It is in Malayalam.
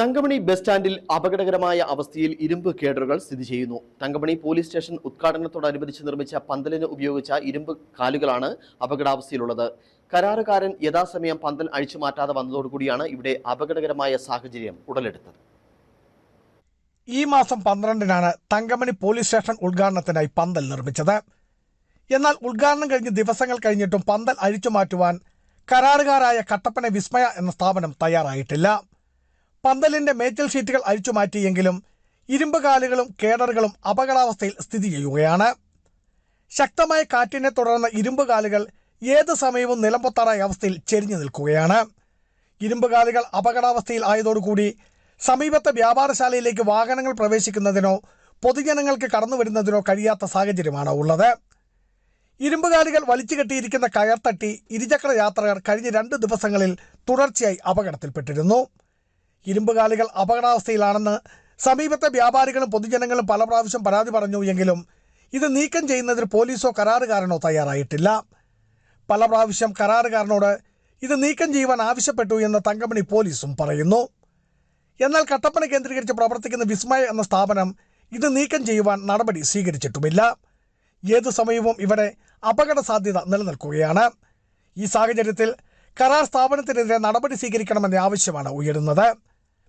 തങ്കമണി ബസ് സ്റ്റാൻഡിൽ അപകടകരമായ അവസ്ഥയിൽ ഇരുമ്പ് കേഡറുകൾ സ്ഥിതി ചെയ്യുന്നു. തങ്കമണി പോലീസ് സ്റ്റേഷൻ ഉദ്ഘാടനത്തോടനുബന്ധിച്ച് നിർമ്മിച്ച പന്തലിന് ഉപയോഗിച്ച ഇരുമ്പ് കാലുകളാണ് അപകടാവസ്ഥയിലുള്ളത്. കരാറുകാരൻ യഥാസമയം പന്തൽ അഴിച്ചു മാറ്റാതെ വന്നതോടുകൂടിയാണ് ഇവിടെ അപകടകരമായ സാഹചര്യം ഉടലെടുത്തത്. ഈ മാസം പന്ത്രണ്ടിനാണ് തങ്കമണി പോലീസ് സ്റ്റേഷൻ ഉദ്ഘാടനത്തിനായി പന്തൽ നിർമ്മിച്ചത്. എന്നാൽ ഉദ്ഘാടനം കഴിഞ്ഞ് ദിവസങ്ങൾ കഴിഞ്ഞിട്ടും പന്തൽ അഴിച്ചു മാറ്റുവാൻ കരാറുകാരായ കട്ടപ്പന വിസ്മയ എന്ന സ്ഥാപനം തയ്യാറായിട്ടില്ല. പന്തലിന്റെ മേച്ചൽ ഷീറ്റുകൾ അഴിച്ചു മാറ്റിയെങ്കിലും ഇരുമ്പ് കാലുകളും കേഡറുകളും അപകടാവസ്ഥയിൽ സ്ഥിതി ചെയ്യുകയാണ്. ശക്തമായ കാറ്റിനെ തുടർന്ന് ഇരുമ്പ് കാലുകൾ ഏത് സമയവും നിലംപൊത്താറായ അവസ്ഥയിൽ ചെരിഞ്ഞു നിൽക്കുകയാണ്. ഇരുമ്പ് കാലുകൾ അപകടാവസ്ഥയിൽ ആയതോടുകൂടി സമീപത്തെ വ്യാപാരശാലയിലേക്ക് വാഹനങ്ങൾ പ്രവേശിക്കുന്നതിനോ പൊതുജനങ്ങൾക്ക് കടന്നു വരുന്നതിനോ കഴിയാത്ത സാഹചര്യമാണ് ഉള്ളത്. ഇരുമ്പുകാലുകൾ വലിച്ചു കെട്ടിയിരിക്കുന്ന കയർ ഇരുചക്ര യാത്രക്കാർ കഴിഞ്ഞ രണ്ട് ദിവസങ്ങളിൽ തുടർച്ചയായി അപകടത്തിൽപ്പെട്ടിരുന്നു. ഇരുമ്പുകാലുകൾ അപകടാവസ്ഥയിലാണെന്ന് സമീപത്തെ വ്യാപാരികളും പൊതുജനങ്ങളും പല പ്രാവശ്യം പരാതി പറഞ്ഞു എങ്കിലും ഇത് നീക്കം ചെയ്യുന്നതിൽ പോലീസോ കരാറുകാരനോ തയ്യാറായിട്ടില്ല. പല പ്രാവശ്യം കരാറുകാരനോട് ഇത് നീക്കം ചെയ്യുവാൻ ആവശ്യപ്പെട്ടു എന്ന് തങ്കമണി പോലീസും പറയുന്നു. എന്നാൽ കട്ടപ്പന കേന്ദ്രീകരിച്ച് പ്രവർത്തിക്കുന്ന വിസ്മയ എന്ന സ്ഥാപനം ഇത് നീക്കം ചെയ്യുവാൻ നടപടി സ്വീകരിച്ചിട്ടുമില്ല. ഏതു സമയവും ഇവിടെ അപകട സാധ്യത നിലനിൽക്കുകയാണ്. ഈ സാഹചര്യത്തിൽ കരാർ സ്ഥാപനത്തിനെതിരെ നടപടി സ്വീകരിക്കണമെന്ന ആവശ്യമാണ് ഉയരുന്നത്.